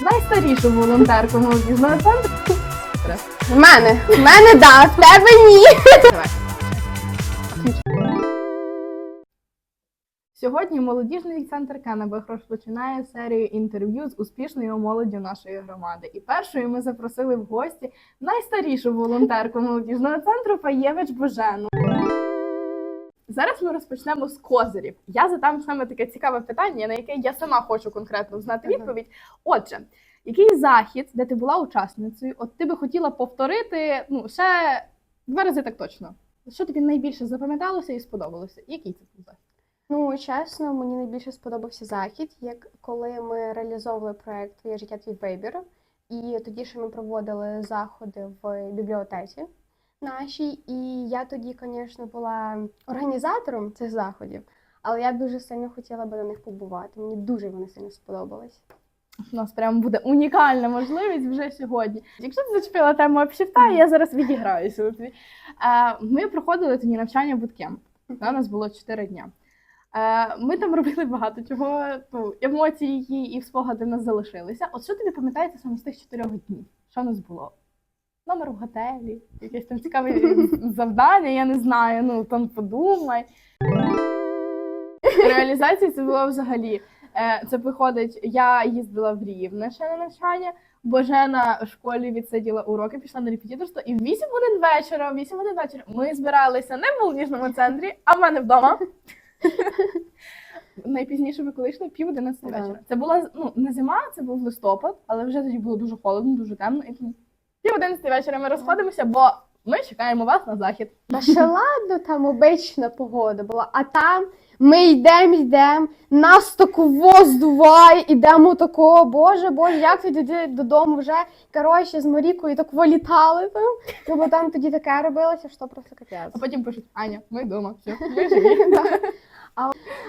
найстарішу волонтерку молодіжного центру. В мене. В мене да, в тебе ні. Давай. Сьогодні молодіжний центр Кеннебах розпочинає серію інтерв'ю з успішною молоддю нашої громади. І першою ми запросили в гості найстарішу волонтерку молодіжного центру Паєвич Божену. Зараз ми розпочнемо з козирів. Я задам саме таке цікаве питання, на яке я сама хочу конкретно знати відповідь. Отже, який захід, де ти була учасницею, от ти би хотіла повторити ну, ще два рази так точно? Що тобі найбільше запам'яталося і сподобалося? Який це був захід? Ну, чесно, мені найбільше сподобався захід, як коли ми реалізовували проект Твоє життя твій вибір. І тоді ще ми проводили заходи в бібліотеці нашій. І я тоді, звісно, була організатором цих заходів, але я дуже сильно хотіла би на них побувати. Мені дуже вони сильно сподобались. У нас прямо буде унікальна можливість вже сьогодні. Якщо ти зачепила тему общіфта, я зараз відіграюся. Е, Ми проходили тоді навчання буткемп. Да, У нас було 4 дня. Е, Ми там робили багато чого, ну, емоції і спогади в нас залишилися. От що тобі пам'ятається саме з тих чотирьох днів? Що в нас було? Номер в готелі, якесь там цікаве завдання, я не знаю. Ну там подумай. Реалізація це було взагалі. Е, Це виходить, я їздила в Рівне ще на навчання. Божена в школі відсиділа уроки, пішла на репетиторство, і в 8 годин вечора, в 8 годин вечора ми збиралися не в молодіжному центрі, а в мене вдома. Найпізніше ми коли йшли пів 11 вечора. Це була ну не зима, це був листопад, але вже тоді було дуже холодно, дуже темно. І пів 11 вечора ми розходимося, бо ми чекаємо вас на захід. Та ще ладно, там обична погода була, а там ми йдемо, йдемо, нас таку воздуває, ідемо такого, боже, боже, як ви туди додому вже, коротше, з Марікою так вилітали там, ну, бо там тоді таке робилося, що просто А потім пишуть: Аня, ми вдома, все, ми живі.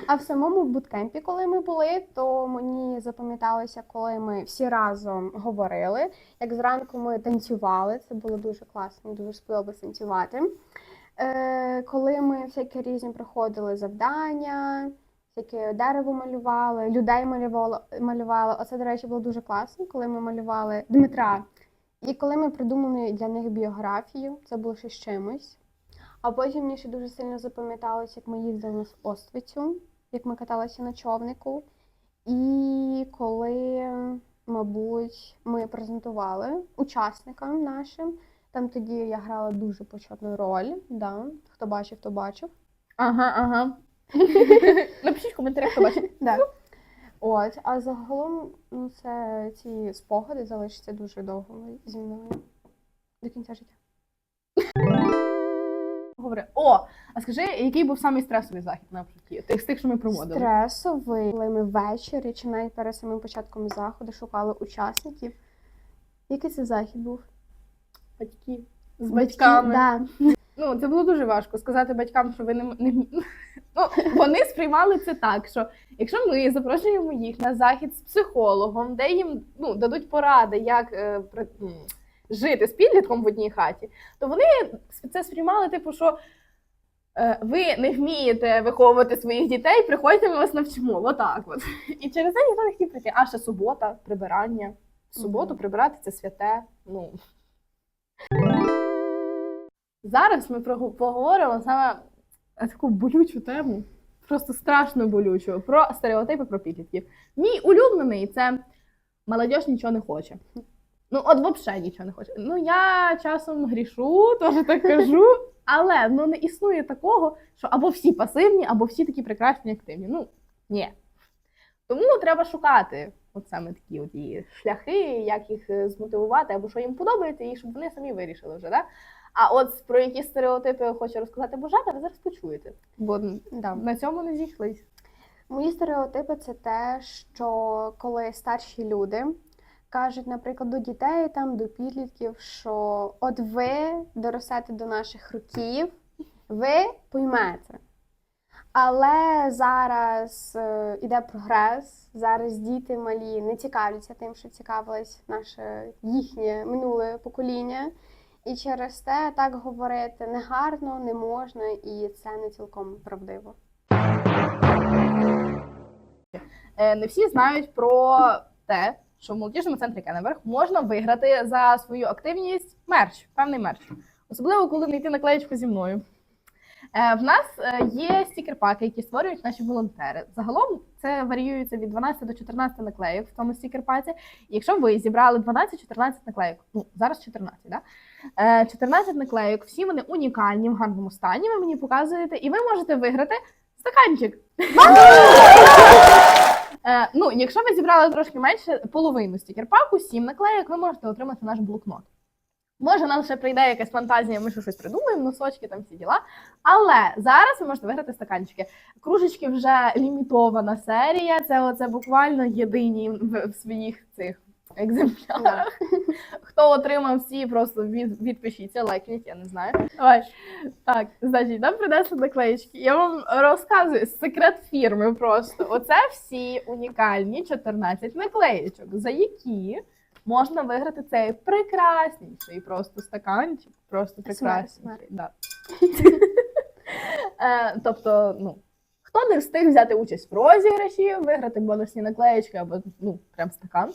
А в самому буткемпі, коли ми були, то мені запам'яталося, коли ми всі разом говорили. Як зранку ми танцювали, це було дуже класно, дуже сподобалось танцювати. Е, коли ми всякі різні проходили завдання, всяке дерево малювали, людей малювали, малювали. Оце, до речі, було дуже класно, коли ми малювали Дмитра. І коли ми придумали для них біографію, це було ще з чимось. А потім мені ще дуже сильно запам'яталось, як ми їздили на Оствицю, як ми каталися на човнику. І коли, мабуть, ми презентували учасникам нашим, там тоді я грала дуже почетну роль. Да. Хто бачив, то бачив. Ага, ага. Напишіть в коментарях, хто бачить. Да. От, а загалом ну, це ці спогади залишаться дуже довго зі мною до кінця життя. Говори, о, а скажи, який був самий стресовий захід на житті? Тих з тих, що ми проводили? Стресовий, коли ми ввечері чи навіть перед самим початком заходу шукали учасників. Який це захід був? Батьки. З батьками. Да. Ну, це було дуже важко сказати батькам, що ви не, не ну, вони сприймали це так, що якщо ми запрошуємо їх на захід з психологом, де їм ну, дадуть поради, як е, жити з підлітком в одній хаті, то вони це сприймали, типу, що е, ви не вмієте виховувати своїх дітей, приходьте, ми вас навчимо. Отак от. І через це ніхто не хотів прийти. А ще субота, прибирання. В суботу прибирати це святе. Ну. Зараз ми поговоримо саме на таку болючу тему, просто страшно болючу, про стереотипи про підлітків. Мій улюблений це молодь нічого не хоче. Ну, от взагалі нічого не хоче. Ну, я часом грішу, теж так кажу, але ну, не існує такого, що або всі пасивні, або всі такі прекрасні, активні. Ну, ні. Тому треба шукати от саме такі от її шляхи, як їх е, змотивувати, або що їм подобається, і щоб вони самі вирішили вже. Да? А от про які стереотипи хоче розказати Божена, ви зараз почуєте. Бо Да. на цьому не зійшлись. Мої стереотипи це те, що коли старші люди кажуть, наприклад, до дітей, там, до підлітків, що от ви доростете до наших років, ви поймете. Але зараз е, іде прогрес, зараз діти малі не цікавляться тим, що цікавилось наше їхнє минуле покоління. І через те так говорити негарно, не можна, і це не цілком правдиво. Е, Не всі знають про те, що в молодіжному центрі Кенневерг можна виграти за свою активність мерч, певний мерч. Особливо, коли не йти наклеєчку зі мною. Е, В нас е, є стікер-паки, які створюють наші волонтери. Загалом це варіюється від 12 до 14 наклеїк в тому стікер-паці. Якщо ви зібрали 12-14 наклеїк, ну зараз 14, да? Е, 14 наклеїк, всі вони унікальні в гарному стані. Ви мені показуєте, і ви можете виграти стаканчик. Е, ну, якщо ви зібрали трошки менше половину стікерпаку, сім 7 наклеїк, ви можете отримати наш блокнот. Може, нам ще прийде якась фантазія, ми щось придумаємо, носочки, там всі діла. Але зараз ви можете виграти стаканчики. Кружечки вже лімітована серія. Це оце буквально єдині в, в своїх цих екземплярах. Хто отримав всі, просто від, відпишіться, лайкніть, я не знаю. Давай. Так, значить, нам принесли наклеїчки. Я вам розказую секрет фірми просто. Оце всі унікальні 14 наклеїчок, за які можна виграти цей прекрасніший просто стаканчик. Просто прекрасніший. Да. Е, тобто, ну. Хто не встиг взяти участь в розіграші, виграти бонусні наклеїчки або ну, прям стакан,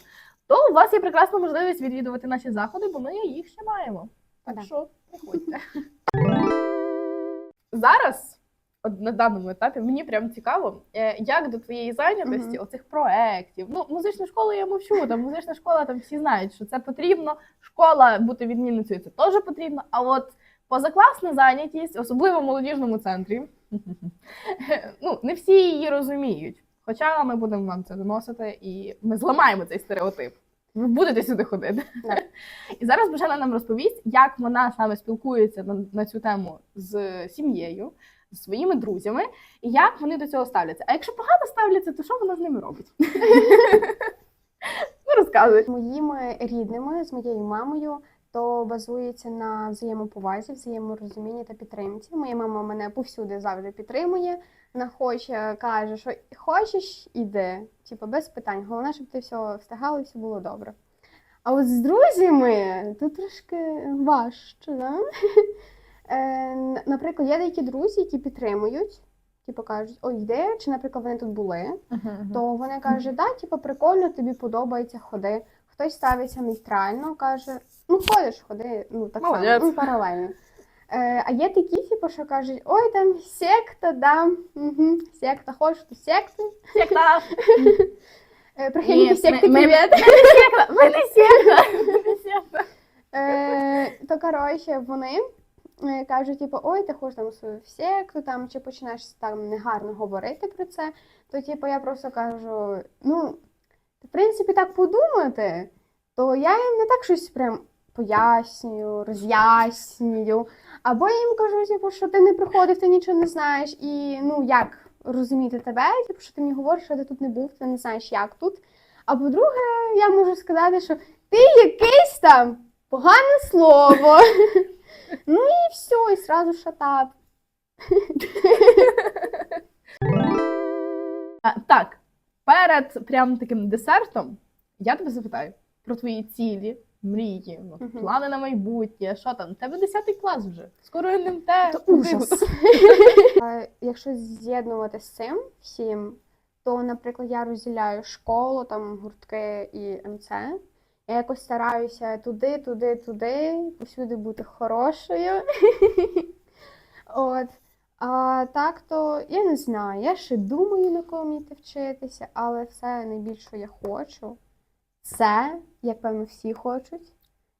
то у вас є прекрасна можливість відвідувати наші заходи, бо ми їх ще маємо. Так Да. що приходьте. Зараз, от на даному етапі, мені прям цікаво, е, як до твоєї зайнятості, оцих проєктів. Ну, музичну школу я мовчу, там музична школа, там всі знають, що це потрібно. Школа бути відмінницею це теж потрібно. А от позакласна зайнятість, особливо в молодіжному центрі, ну, не всі її розуміють. Хоча ми будемо вам це доносити, і ми зламаємо цей стереотип. Ви будете сюди ходити. Так. І зараз Божена нам розповість, як вона саме спілкується на, на цю тему з сім'єю, з своїми друзями, і як вони до цього ставляться. А якщо погано ставляться, то що вона з ними робить? Ну, розказуй. З моїми рідними, з моєю мамою, то базується на взаємоповазі, взаєморозумінні та підтримці. Моя мама мене повсюди завжди підтримує. Вона хоче, каже, що хочеш, іди. Типу, без питань. Головне, щоб ти все встигала і все було добре. А от з друзями то трошки важче, да? Е, наприклад, є деякі друзі, які підтримують, типу кажуть, ой, йди, чи, наприклад, вони тут були то вони кажуть, да, типу, прикольно, тобі подобається, ходи. Хтось ставиться нейтрально, каже, ну ходиш, ходи, ну так само, Молодець. ну, паралельно. Е, а є такі, типу, що кажуть, ой, там секта, да, угу, секта, хочеш до секти. Як та? Е, прихильники Ні, секти, ми- ми- привіт. Ви не секта! Секта! Е, то коротше, вони е, кажуть, типу, ой, ти хочеш там свою секту, там чи починаєш там негарно говорити про це. То, типу, я просто кажу, ну, в принципі, так подумати, то я їм не так щось прям пояснюю, роз'яснюю. Або я їм кажу, типу, що ти не приходив, ти нічого не знаєш, і ну як розуміти тебе, типу, що ти мені говориш, що ти тут не був, ти не знаєш, як тут. А по-друге, я можу сказати, що ти якийсь там погане слово. ну і все, і сразу шатап. Так, перед прям таким десертом я тебе запитаю про твої цілі, мрії, ну, Мгм. плани на майбутнє. Що там? Тебе 10 клас вже. Скоро НМТ. Куди ужас. готов- Якщо з'єднувати з цим всім, то, наприклад, я розділяю школу, там гуртки і МЦ. Я якось стараюся туди, туди, туди, усюди бути хорошою. От. А так то я не знаю. Я ще думаю, на кого мені йти вчитися, але все найбільше, я хочу, це, як певно, всі хочуть,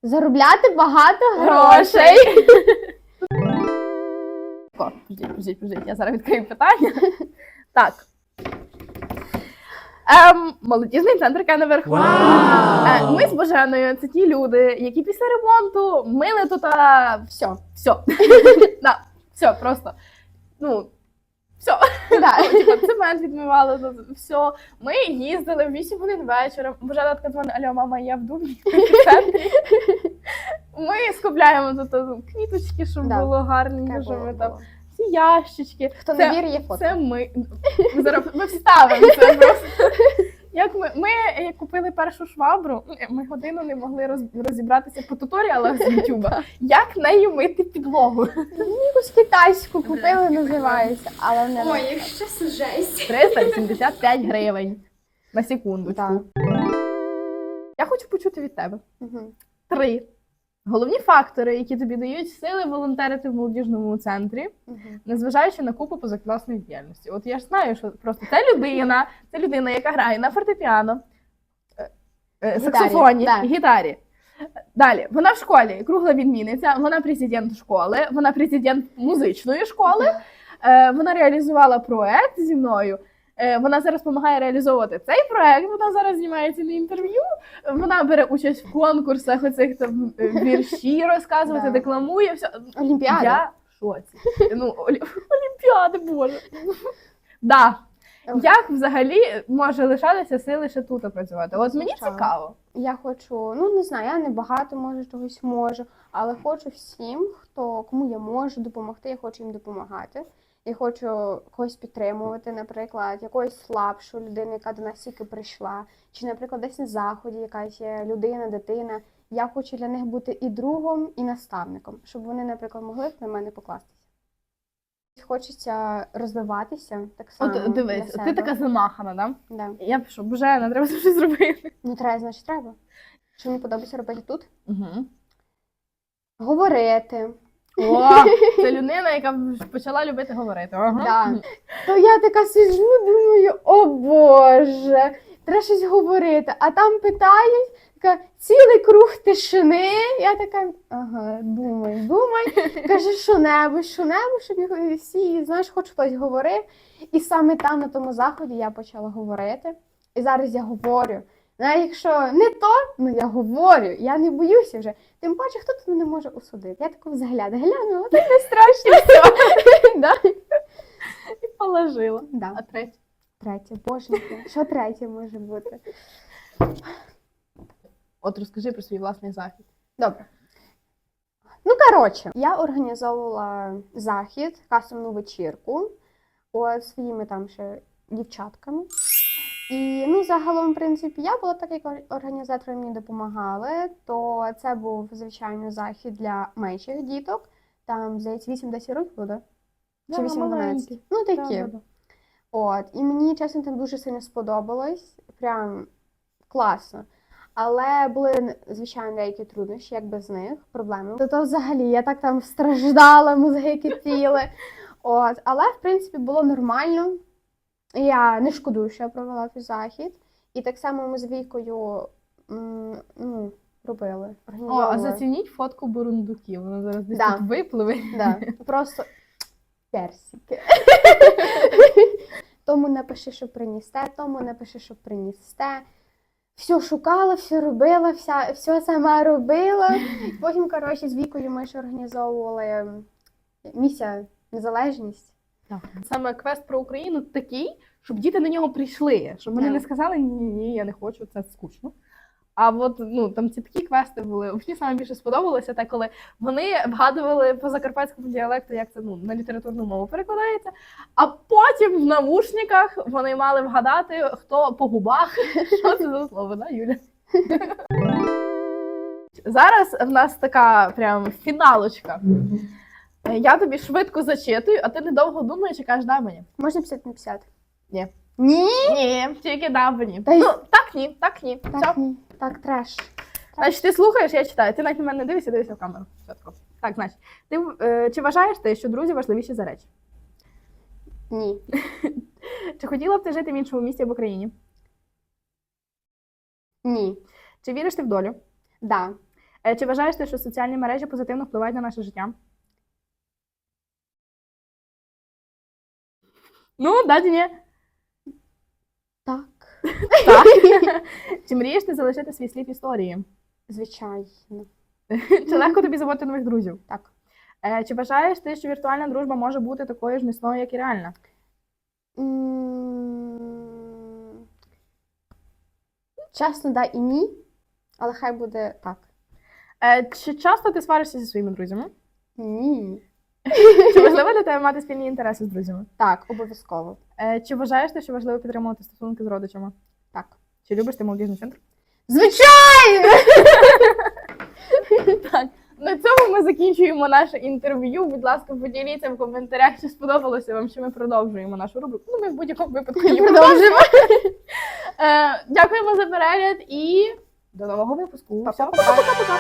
заробляти багато грошей. О, подождіть, подождіть, я зараз відкрию питання. Так. Ем, молодіжний центр Кеневерх. Е, Ми з Боженою це ті люди, які після ремонту мили тут а, все. Все. да, все, просто. Ну, все. Да. Типа, цемент відмивали, тут все. Ми їздили в 8 годин вечора. Божена така дзвонить, алло, мама, я в Дубні. Ми скупляємо тут а, квіточки, щоб Да. було гарненько, Таке було, ми там було. ці ящички. Хто Це- не вірить, є фото. Це ми. Ми зараз ми вставимо це просто. Як ми, ми е, купили першу швабру, ну, ми годину не могли роз- розібратися по туторіалах з Ютуба, як нею мити підлогу. Якусь китайську купили, називається, але не Ой, якщо це жесть. 375 гривень на секунду. Так. хочу почути від тебе Мгм. три головні фактори, які тобі дають сили волонтерити в молодіжному центрі, незважаючи на купу позакласної діяльності. От я ж знаю, що просто це людина, це людина, яка грає на фортепіано, е, е, Гітарі, саксофоні, гітарі. Далі, вона в школі кругла відмінниця, вона президент школи, вона президент музичної школи. Е, Вона реалізувала проект зі мною. Е, Вона зараз допомагає реалізовувати цей проект. Вона зараз знімається на інтерв'ю. Вона бере участь в конкурсах, оцих там е, вірші розказувати, декламує. Все. Олімпіада. Я в шоці. Ну, олі... Олімпіади, боже. Да. Як взагалі може лишатися сили ще тут працювати? От мені цікаво. Я хочу, ну не знаю, я не багато може чогось можу, але хочу всім, хто кому я можу допомогти, я хочу їм допомагати. Я хочу когось підтримувати, наприклад, якоїсь слабшу людину, яка до нас тільки прийшла, чи, наприклад, десь на заході якась є людина, дитина. Я хочу для них бути і другом, і наставником, щоб вони, наприклад, могли на мене покластися. Хочеться розвиватися так само. От дивись, ти така замахана, да? Да. Я пишу, боже, не треба щось зробити. Ну, треба, значить, треба. Що мені подобається робити тут? Угу. Говорити. О, це людина, яка почала любити говорити. Ага. Да. То я така сиджу, думаю, о Боже, треба щось говорити. А там питають, така цілий круг тишини. Я така, ага, думай, думай. Каже, що-небудь, що-небудь, щоб їх всі, знаєш, хоч хтось говорив. І саме там, на тому заході, я почала говорити. І зараз я говорю. Навіть якщо не то, ну я говорю, я не боюся вже. Тим паче, хто тут мене може осудити. Я таку взгляд глянула, так не страшно все. І положила. А третє? Третє, боже, що третє може бути? От розкажи про свій власний захід. Добре. Ну, коротше, я організовувала захід, кастомну вечірку от своїми там ще дівчатками. І ну, загалом, в принципі, я була так, як організатори мені допомагали, то це був, звичайно, захід для менших діток. Там, здається, 8-10 років буде. Чи Да, 18. Ну, такі. Да, да, да. От, і мені, чесно, там дуже сильно сподобалось. Прям класно. Але були, звичайно, деякі труднощі, як без них, проблеми. То, то взагалі я так там страждала, мозги кипіли. От, але, в принципі, було нормально. Я не шкодую, що я провела цей захід. І так само ми з Вікою м, ну, робили. О, а зацініть фотку бурундуків. Вона зараз десь Да. тут випливе. Да, просто персики. Тому напиши, що приністе, тому напиши, що приністе. Все шукала, все робила, вся, все сама робила. Потім, коротше, з вікою ми ж організовували місія Незалежність. Саме квест про Україну такий, щоб діти на нього прийшли, щоб вони не сказали ні, ні, я не хочу, це скучно. А от ну там ці такі квести були. Мені саме більше сподобалося, те, коли вони вгадували по закарпатському діалекту, як це ну на літературну мову перекладається. А потім в навушниках вони мали вгадати, хто по губах. Що це за слово, да, Юля? Зараз в нас така прям фіналочка. Е, Я тобі швидко зачитую, а ти недовго думаєш і кажеш, да мені. Можна 50 на 50? Ні. Ні? Ні, тільки да мені. Та й- Ну, так ні, так ні. Все. Так, ні. Так, треш. Значить, ти слухаєш, я читаю. Ти навіть на мене не дивишся, дивишся в камеру. Чітко. Так, значить, ти е, чи вважаєш ти, що друзі важливіші за речі? Ні. Чи хотіла б ти жити в іншому місті або країні? Ні. Чи віриш ти в долю? Да. Е, чи вважаєш ти, що соціальні мережі позитивно впливають на наше життя? Ну, да, чи ні? Так. Так. Чи мрієш ти залишити свій слід в історії? Звичайно. Чи легко тобі заводити нових друзів? Так. Е, Чи вважаєш ти, що віртуальна дружба може бути такою ж міцною, як і реальна? М, Чесно, да і ні. Але хай буде так. Е, Чи часто ти сваришся зі своїми друзями? Ні. Чи важливо для тебе мати спільні інтереси з друзями? Так, обов'язково. Е, Чи вважаєш ти, що важливо підтримувати стосунки з родичами? Так. Чи любиш ти молодіжний центр? Звичайно! Так. На цьому ми закінчуємо наше інтерв'ю. Будь ласка, поділіться в коментарях, чи сподобалося вам, що ми продовжуємо нашу рубрику. Ну, ми в будь-якому випадку її продовжуємо. Е, Дякуємо за перегляд і До нового випуску. Все, пока-пока-пока.